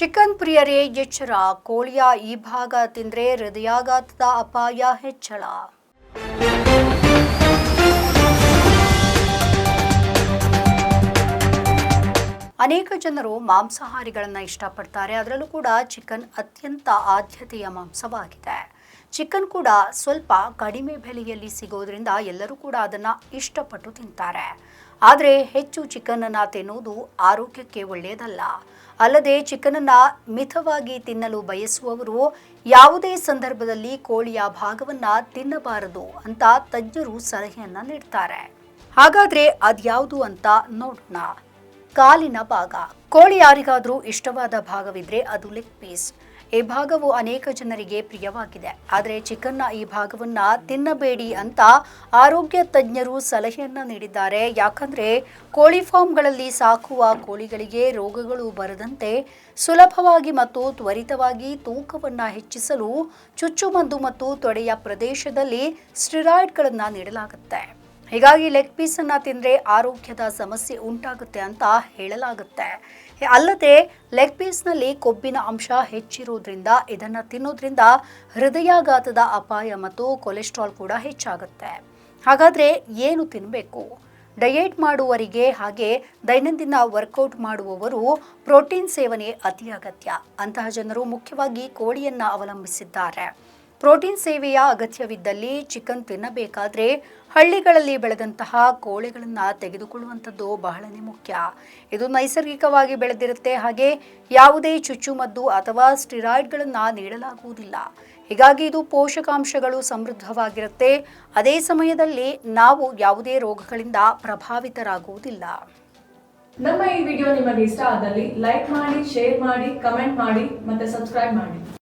Chicken ಪ್ರಿಯರೇ, ಎಚ್ಚರ. ಕೋಳಿಯ ಈ ಭಾಗ ತಿಂದ್ರೆ ಹೃದಯಾಘಾತದ ಅಪಾಯ, ಹೆಚ್ಚಳ. ಅನೇಕ ಜನರು ಮಾಂಸಾಹಾರಿಗಳನ್ನು ಇಷ್ಟಪಡ್ತಾರೆ. ಅದರಲ್ಲೂ ಕೂಡ ಚಿಕನ್ ಅತ್ಯಂತ ಆದ್ಯತೆಯ ಮಾಂಸವಾಗಿದೆ. ಚಿಕನ್ ಕೂಡ ಸ್ವಲ್ಪ ಕಡಿಮೆ ಬೆಲೆಯಲ್ಲಿ ಸಿಗೋದ್ರಿಂದ ಎಲ್ಲರೂ ಕೂಡ ಅದನ್ನು ಇಷ್ಟಪಟ್ಟು ತಿಂತಾರೆ. ಆದರೆ ಹೆಚ್ಚು ಚಿಕನನ್ನು ತಿನ್ನುವುದು ಆರೋಗ್ಯಕ್ಕೆ ಒಳ್ಳೆಯದಲ್ಲ ಅಲ್ಲದೆ ಚಿಕನನ್ನು ಮಿತವಾಗಿ ತಿನ್ನಲು ಬಯಸುವವರು ಯಾವುದೇ ಸಂದರ್ಭದಲ್ಲಿ ಕೋಳಿಯ ಭಾಗವನ್ನು ತಿನ್ನಬಾರದು ಅಂತ ತಜ್ಞರು ಸಲಹೆಯನ್ನು ನೀಡ್ತಾರೆ. ಹಾಗಾದ್ರೆ ಅದ್ಯಾವುದು ಅಂತ ನೋಡೋಣ ಕಾಲಿನ ಭಾಗ. ಕೋಳಿ ಯಾರಿಗಾದರೂ ಇಷ್ಟವಾದ ಭಾಗವಿದ್ರೆ ಅದು ಲೆಗ್ ಪೀಸ್. ಈ ಭಾಗವು ಅನೇಕ ಜನರಿಗೆ ಪ್ರಿಯವಾಗಿದೆ. ಆದರೆ ಚಿಕನ್ನ ಈ ಭಾಗವನ್ನು ತಿನ್ನಬೇಡಿ ಅಂತ ಆರೋಗ್ಯ ತಜ್ಞರು ಸಲಹೆಯನ್ನು ನೀಡಿದ್ದಾರೆ. ಯಾಕಂದ್ರೆ ಕೋಳಿ ಫಾರ್ಮ್ಗಳಲ್ಲಿ ಸಾಕುವ ಕೋಳಿಗಳಿಗೆ ರೋಗಗಳು ಬರದಂತೆ ಸುಲಭವಾಗಿ ಮತ್ತು ತ್ವರಿತವಾಗಿ ತೂಕವನ್ನು ಹೆಚ್ಚಿಸಲು ಚುಚ್ಚುಮದ್ದು ಮತ್ತು ತೊಡೆಯ ಪ್ರದೇಶದಲ್ಲಿ ಸ್ಟಿರಾಯ್ಡ್ಗಳನ್ನು ನೀಡಲಾಗುತ್ತೆ. ಹೀಗಾಗಿ ಲೆಗ್ ಪೀಸನ್ನು ತಿಂದರೆ ಆರೋಗ್ಯದ ಸಮಸ್ಯೆ ಉಂಟಾಗುತ್ತೆ ಅಂತ ಹೇಳಲಾಗುತ್ತೆ. ಅಲ್ಲದೆ ಲೆಗ್ ಪೀಸ್ನಲ್ಲಿ ಕೊಬ್ಬಿನ ಅಂಶ ಹೆಚ್ಚಿರೋದ್ರಿಂದ, ಇದನ್ನು ತಿನ್ನೋದ್ರಿಂದ ಹೃದಯಾಘಾತದ ಅಪಾಯ ಮತ್ತು ಕೊಲೆಸ್ಟ್ರಾಲ್ ಕೂಡ ಹೆಚ್ಚಾಗುತ್ತೆ. ಹಾಗಾದರೆ ಏನು ತಿನ್ನಬೇಕು ಡಯೆಟ್ ಮಾಡುವವರಿಗೆ ಹಾಗೆ ದೈನಂದಿನ ವರ್ಕೌಟ್ ಮಾಡುವವರು ಪ್ರೋಟೀನ್ ಸೇವನೆ ಅತಿ ಅಗತ್ಯ. ಅಂತಹ ಜನರು ಮುಖ್ಯವಾಗಿ ಕೋಳಿಯನ್ನು ಅವಲಂಬಿಸಿದ್ದಾರೆ. ಪ್ರೋಟೀನ್ ಸೇವೆಯ ಅಗತ್ಯವಿದ್ದಲ್ಲಿ ಚಿಕನ್ ತಿನ್ನಬೇಕಾದ್ರೆ ಹಳ್ಳಿಗಳಲ್ಲಿ ಬೆಳೆದಂತಹ ಕೋಳಿಗಳನ್ನು ತೆಗೆದುಕೊಳ್ಳುವಂಥದ್ದು ಬಹಳನೇ ಮುಖ್ಯ. ಇದು ನೈಸರ್ಗಿಕವಾಗಿ ಬೆಳೆದಿರುತ್ತೆ. ಹಾಗೆ ಯಾವುದೇ ಚುಚ್ಚುಮದ್ದು ಅಥವಾ ಸ್ಟಿರಾಯ್ಡ್ಗಳನ್ನು ನೀಡಲಾಗುವುದಿಲ್ಲ. ಹೀಗಾಗಿ ಇದು ಪೋಷಕಾಂಶಗಳು ಸಮೃದ್ಧವಾಗಿರುತ್ತೆ. ಅದೇ ಸಮಯದಲ್ಲಿ ನಾವು ಯಾವುದೇ ರೋಗಗಳಿಂದ ಪ್ರಭಾವಿತರಾಗುವುದಿಲ್ಲ. ನಮ್ಮ ಈ ವಿಡಿಯೋ ನಿಮಗೆ ಇಷ್ಟ ಆದಲ್ಲಿ ಲೈಕ್ ಮಾಡಿ, ಶೇರ್ ಮಾಡಿ, ಕಮೆಂಟ್ ಮಾಡಿ ಮತ್ತೆ ಸಬ್ಸ್ಕ್ರೈಬ್ ಮಾಡಿ.